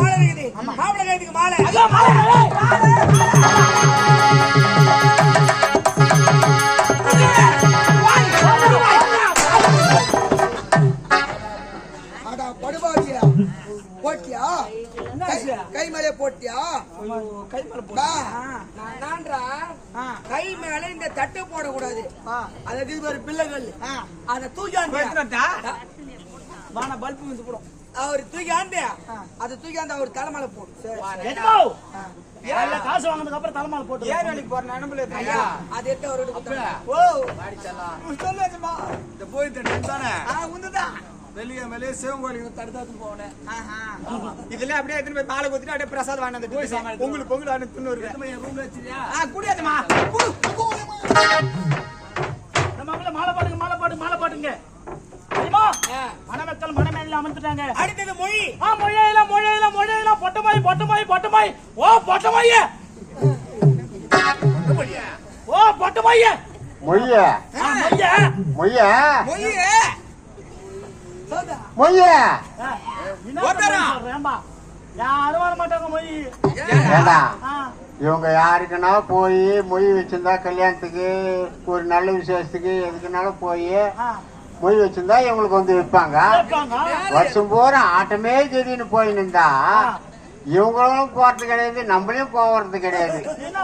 மாலை. இருக்குது மாலை. போட்டியா? கை- மேலே போட்டியா? கை மேல பா. நான் நான்றா கை மேல இந்த தட்டு போடக்கூடாது. அதுக்கு இது ஒரு பிள்ளைகள். அத தூக்கி வான பல்பு வந்து போடும். அவர் தூக்கி ஆண்டியா அதை தூக்கி ஆண்டு அவர் எதுமோ? கையில காசு வாங்கினதுக்கு அப்புறம் தலைமால போட்டு ஏன் வேலைக்கு போற நினைப்புல ஐயா. அது எடுத்து அவரோட. ஓ. சொல்லாச்சுமா இந்த போயிட்டு தானே? ஆ உந்துதான் வெளியே மேலே சிவங்கோயிலுக்கு தடுத்தாத்து போனேன். இதுல அப்படியே எடுத்துட்டு போய் மாலை குத்திட்டு அப்படியே பிரசாத் வாங்க போய் சாமி எடுத்து பொங்கல் ரூம்ல வச்சிருக்கியா ஆ குடியாதுமா இந்த மாப்பிள்ளை மாலை பாட்டுங்க மாலை பாட்டுங்க மாலை பாட்டுங்க தெரியுமா ஆ. அமர்ந்துட்டாங்க. அடுத்தது மொழி. ஆ மொழியில மொழியில மொழியில பொட்டமாய் பொட்டமாய் பொட்டமாய் ஓ பொட்டமாய் ஓ பொட்டமாய் மொய்ய ஆ மொய்ய மொய்ய மொய்யே மொய்ய ஆ, என்ன சொல்றேன்பா. யாரும் வர மாட்டாங்க மொய் ஏண்டா? ஆ. இவங்க யாருக்குன்னா போய் மொய் வச்சிருந்தா கல்யாணத்துக்கு ஒரு நல்ல விசேஷத்துக்கு எதுக்குனாலும் போய் மொய் வச்சிருந்தா இவங்களுக்கு வந்து விற்பாங்க வருஷம் பூரா ஆட்டமே திடீர்னு போய் நின்றா இவங்களும் போறது கிடையாது நம்மளையும் போறது கிடையாது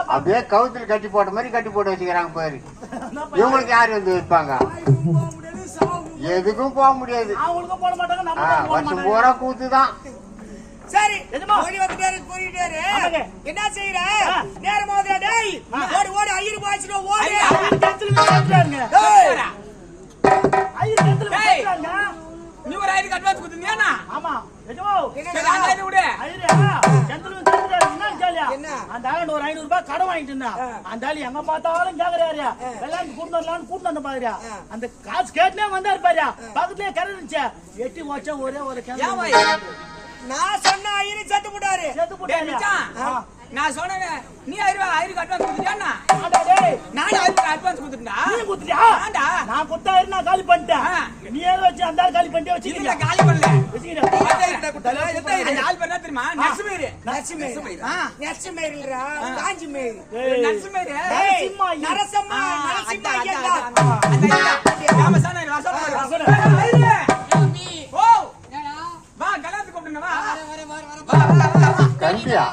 அப்படியே கவுத்தில் கட்டி போட்ட மாதிரி கட்டி போட்டு வச்சுக்கிறாங்க பேரு இவங்களுக்கு யாரு வந்து விற்பாங்க எதுக்கும் போக முடியாது வருஷம் பூரா கூத்து தான் சரி வந்துட்டாரு கூறிட்டாரு ஆமாங்க. என்ன செய்யற. நேரம். ஓடி ஓடி ஐயர் பாய்ச்சிட்டு ஓடி கழுத்துல டேய். கட்டுறாங்க நீ ஒரு ஐடி அட்வான்ஸ் கொடுத்தியா ஆமா என்னடா? அந்த விடு. என்ன? ஆளு ஒரு ஐநூறு ரூபாய் கடன் வாங்கிட்டு இருந்தான் ஆ. அந்த ஆளு எங்க பார்த்தாலும் கேக்குறாரு வெள்ளாண்டு கூட்டு வரலாம்னு கூட்டு வந்து பாருயா அந்த காசு கேட்டுனே வந்தாரு பாருயா பக்கத்துலயே கரை இருந்துச்சு. எட்டி வச்சா ஒரே ஒரு? நான் சொன்ன ஐயர் செத்து போட்டாரு. செத்து போட்டாரு நான் சொன்னேன் நீ ஐடி ஐடிக்கு அட்வான்ஸ் கொடுத்தியா ஆண்டா டேய். நானும் ஐடிக்கு அட்வான்ஸ் கொடுத்துட்டா. நான் குத்தாயிரு நான் காலி பண்ணிட்டேன். நீ ஏதோ வச்சு அந்த காலி பண்ணிட்டே இதுல வச்சுக்கிறியா காலி பண்ணல. வச்சுக்கிறேன் அந்த ஆள் பேர் என்ன தெரியுமா? நரசிம்மேரு. ஆ. நரசிம்மேருல்றா காஞ்சி மேரு ஏய். நரசிம்மேரு. நரசிம்ம. நரசம்மா நரசிம்ம. அந்த ஐயா. வா, சொல்லு. ஐயா. ஓ. வா, கல்யாணத்துக்கு கூப்பிடுங்க, வா. வா, வா, வா, வா. கண்டியா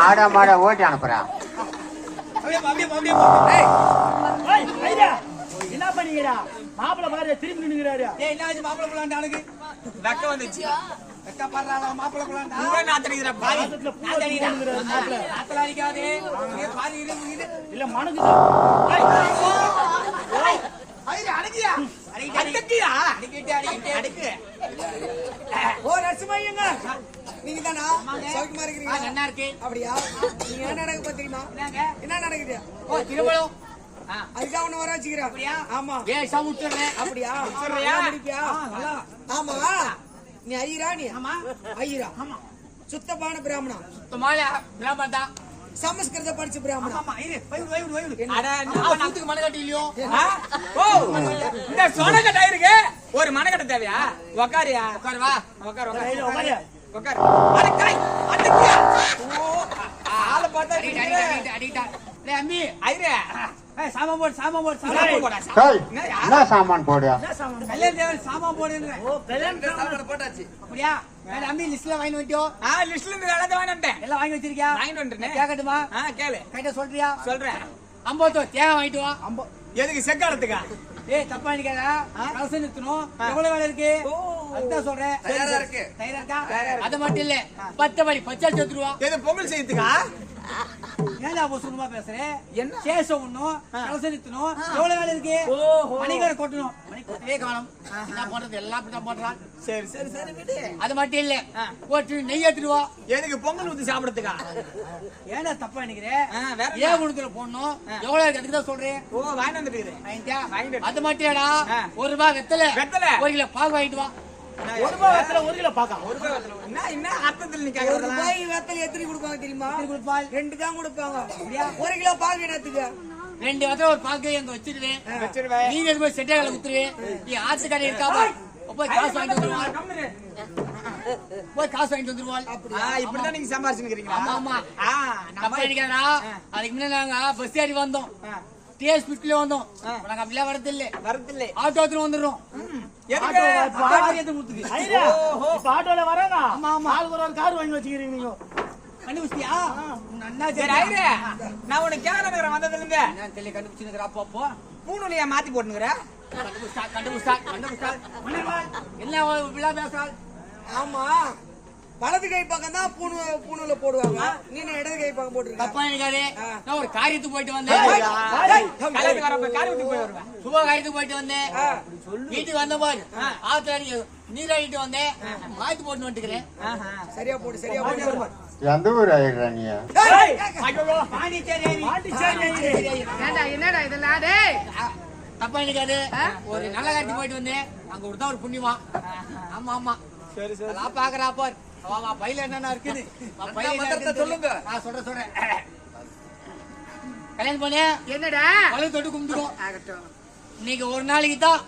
ஆடா மாடா ஓட்டி அனுப்புறேன் என்ன பண்ணீங்கடா மாப்பிள்ள பாரு திரும்பி நின்னுகிறாரு ஏய், என்ன ஆச்சு மாப்பிள்ளை புள்ளாண்ட அவனுக்கு? வெக்க வந்துச்சு. உங்க நாத்தடிக்கிற பாவி. வாசத்துல பூ நாத்தடிக்கிறா. வச்சுக்கிறாரு மாப்பிள்ளை. நாத்தல அடிக்காதே. இங்க பாரு, இரு, இரு. இல்ல மனக்கு ஐயா, அடக்கியா? அடக்கியா? அடக்கிட்டு, அடக்கிட்டு, அடக்கு. ஓ நரசிம்மையங்க நீங்க தானா சௌக்கியமா ஆ, இருக்கிறீங்க நல்லா இருக்கு. அப்படியா நீங்க என்ன நடக்க தெரியுமா? என்ன நடக்குது ஓ, திருமணம். ஆ. அதுக்காக உன்னை வர வச்சுக்கிறேன் அப்படியா? ஆமா. அப்படியா முடிப்பியா. ஆமா நீ ஐயரா நீ ஆமா. ஐயரா ஆமா. சுத்தமான பிராமணா தான். சமஸ்கிருத படிச்ச பிராமணா ஆமா, இரு, வை விடு, வை விடு, வை விடு. அட, நான் சூத்துக்கு மனக்கட்டு இல்லையோ? ஓ, இந்த சொனக்கட்டை இருக்கு. ஒரு மனக்கட்டை தேவையா உக்காரியா உட்காரு வா உட்காரு ஐயா, உட்காரு உட்காரு. அட கை ஓ பார்த்தா டேய் அம்மி ஐரே. சாமான் போடு சாமான் போடு சாமான் போடா. டேய், என்ன சாமான் போடு என்ன சாமான்? கல்யாண தேவன் சாமான் போடுன்னு. ஓ கல்யாணம் சாமான். போட்டாச்சு. அப்படியா? அம்பி லிஸ்ட்ல வாங்கி வச்சோ ஆ லிஸ்ட்ல இருந்து எல்லாத்தையும் வாங்கிட்டு வந்துட்டேன். எல்லாம் வாங்கி வச்சிருக்கியா வாங்கிட்டு வந்துட்டேன். கேட்கட்டுமா? ஆ கேளு. கைட்ட சொல்றியா? சொல்றேன். ஐம்பத்தோ தேங்காய் வாங்கிட்டு வா. எதுக்கு செக்காலத்துக்கா? ஏய் தப்பா நினைக்காதா. கலசம் நிறுத்தணும். எவ்வளவு வேலை இருக்கு? அதுதான் சொல்றேன். தயாரா இருக்கு. தயாரா இருக்கா? அது மட்டும் இல்ல பத்து மணி பச்சை செத்துருவா எது பொங்கல் செய்யறதுக்கா? ஏன்டா அவசரமா பேசுறேன் என்ன? சேஷம் ஒண்ணும் கலசம் நிறுத்தணும் எவ்வளவு வேலை இருக்கு. மணிக்கரை கொட்டணும். மணி கொட்டவே காணும். என்ன பண்றது எல்லாம் அப்படிதான் பண்றான் சரி சரி சரி விடு. அது மட்டும் இல்ல. போட்டு நெய் ஏத்துட்டு வா எதுக்கு பொங்கல் ஊத்தி சாப்பிடறதுக்கா? ஏன்டா தப்பா நினைக்கிறேன்? ஏன் குணத்துல போடணும். எவ்வளவு இருக்கு? அதுக்கு தான் சொல்றேன். ஓ வாங்கிட்டு? வாங்கிட்டு. அது மட்டும். ஒரு ரூபாய் வெத்தல. வெத்தலை? ஒரு கிலோ பால் வாங்கிட்டு வா. ஒரு ரூபாய் வெத்தல ஒரு கிலோ பாக்கா. ஒரு ரூபாய் வெத்தலை. என்ன? என்ன அர்த்தத்தில் நீ ஒரு ரூபாய் வெத்தலை எத்தனை கொடுப்பாங்க தெரியுமா? கொடுப்பால்? ரெண்டு தான் கொடுப்பாங்க. ஒரு கிலோ பால் வேணத்துக்கு. ரெண்டு வெத்தலை ஒரு பாக்கு அங்க வச்சிருவேன். வச்சிருவேன். நீ எடுத்து போய் செட்டைகளை குத்துருவேன்? நீ ஆத்து கடை இருக்கா பார். போய் காசு வாங்கிட்டு வந்துருவாள். போய் காசு வாங்கிட்டு வந்துருவாள். இப்படிதான் நீங்க சம்பாரிச்சுக்கிறீங்களா ஆமா, ஆமா. நம்ம நினைக்காதா அதுக்கு முன்னாடி நாங்க பஸ் ஏறி வந்தோம். டிஎஸ் ஸ்பீட்ல வந்தோம். நாங்க அப்படிலாம் வரது இல்ல வரதில்லை ஆட்டோ வந்துடுறோம். ஆட்டோல ஆமா ஆளுக்கு ஒரு கார் வாங்கி வச்சுக்கிறீங்க நீங்க. கண்டுபிடிச்சியா நன்னா சரி ஐரே நான் உனக்கு கேக்குறேன் வந்ததுல இருந்து என்ன தெரியல கண்டுபிடிச்சிருக்கிறா அப்போ பூணுலையா மாத்தி போட்டுனுக்குற? கண்டுபிடிச்சா கண்டுபிடிச்சா கண்டுபிடிச்சா. என்ன விழா பேசுறாள்? ஆமா. வலது கை பக்கம் தான் பூணு பூணுல போடுவாங்க. நீ இடது கை பக்கம் போட்டுருக்க தப்பா நினைக்காதே நான் ஒரு காரியத்துக்கு போயிட்டு வந்தேன். கல்யாணத்துக்கு வரப்ப காரி ஊத்தி போய் வருவேன். சுப காரியத்துக்கு போயிட்டு வந்தேன். வீட்டுக்கு வந்த பாரு. ஆத்துல அடி நீர் அடிட்டு வந்தேன். மாத்தி போட்டு வந்துக்கிறேன் சரியா போடு சரியா போடு. எந்த ஊர் ஆயிடுறா நீ? என்னடா இதெல்லாம்? டேய். தப்பா நினைக்காது ஒரு நல்ல காரியத்துக்கு போயிட்டு வந்தேன். அங்க ஒரு தான் ஒரு புண்ணியமா ஆமா ஆமா. சரி சரி. பாக்குறா பார். அவன் பையில என்னென்ன இருக்குது? பையில என்ன சொல்லுங்க. நான் சொல்றேன் சொல்றேன். கல்யாணம் பண்ணேன் என்னடா? வலு தொட்டு ஆகட்டும். இன்னைக்கு ஒரு நாளைக்கு தான்.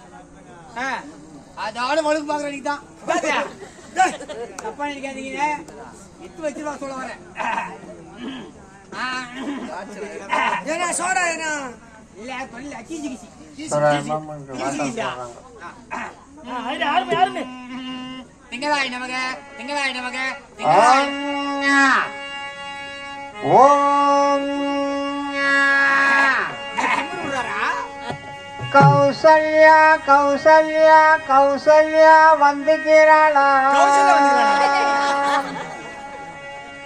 அதோட வழுக்கு பாக்குற தான். தப்பா நினைக்காதீங்க. எத்து வச்சிருவா சொல்ல வரேன். சோடா ஏன்னா இல்ல தொழில் கிசி யாருமே திங்களாய் நமக திங்களாய் நமக கௌசல்யா கௌசல்யா கௌசல்யா வந்துகிறாளா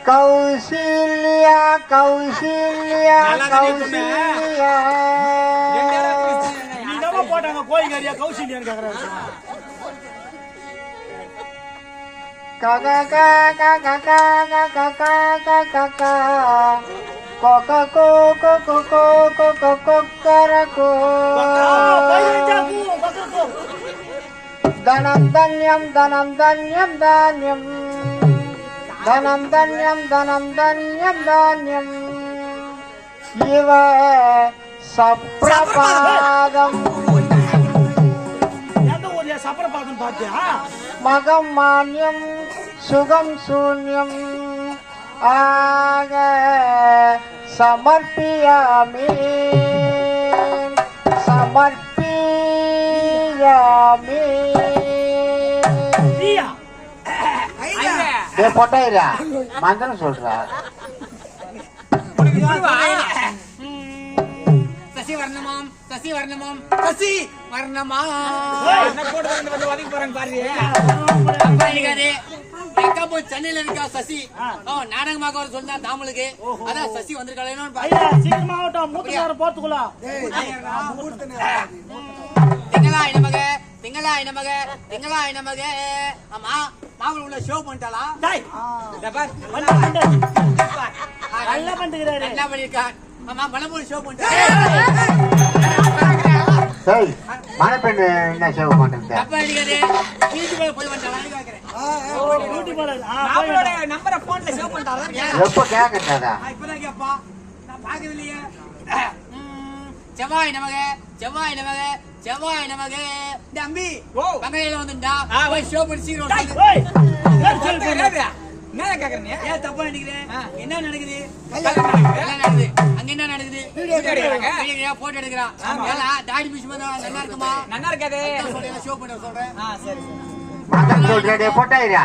கௌசல்யா கௌசல்யா கௌசல்யா போட்டாங்க கோயில்காரியா கௌசல்யான்னு கேக்குறாரு. Danam danyam danam danyam danyam Danam danyam danam danyam danyam Shiva saprapadam Saprapadam Magam manyam சுகம் சூன்யம். ஆக சமர்ப்பியாமி. சமர்ப்பியாமி. பொட்டாயிரா மந்திரம் சொல்றா. சசி வர்ணமாம் சசி வர்ணமாம் சசி வர்ணமாம். என்ன கூட வந்து வந்து எங்க போய் சென்னையில இருக்கா சசி? அவன் நாடகமாக வர சொன்னா தாமலுக்கு. அதான் சசி வந்திருக்காளேன்னு சீக்கிரமா ஆகட்டும் மூத்தக்காரன் போறதுக்குள்ள திங்களா இனமக திங்களா இனமக திங்களா இனமக ஆமா மாவுல உள்ள ஷோ பண்ணிட்டாளா? டேய் இத பார் நல்லா பண்ணு நல்லா பண்ணுகிறாரு என்ன பண்ணிருக்கான் ஆமா மலமூல் ஷோ பண்ணிட்டா. சரி மணப்பெண்ணு என்ன சேவை தப்பா போய் வந்துட்டாளா? நம்பரை போன்ல சேவ் பண்ணிட்டாரா எப்ப இப்பதான் கேப்பா நான் பாக்கவில்லையே செவ்வாய் நமக செவ்வாய் நமக செவ்வாய் நமக தம்பி ஓ. பங்கையில வந்துட்டா போய் ஷோ பண்ணி சீக்கிரம் ஏன் என்ன கேக்குறீங்க ஏன் தப்பா நினைக்கிறேன் என்ன நடக்குது நடக்குது. என்ன நடக்குது அங்க என்ன நடக்குது வீடியோ எடுக்கிறாங்க. போட்டோ எடுக்கிறான் தாடி மிஷ் நல்லா இருக்குமா நல்லா இருக்காது ஷோ பண்ண சொல்றேன் சரி சரி மந்திரம் போட்டாயிரா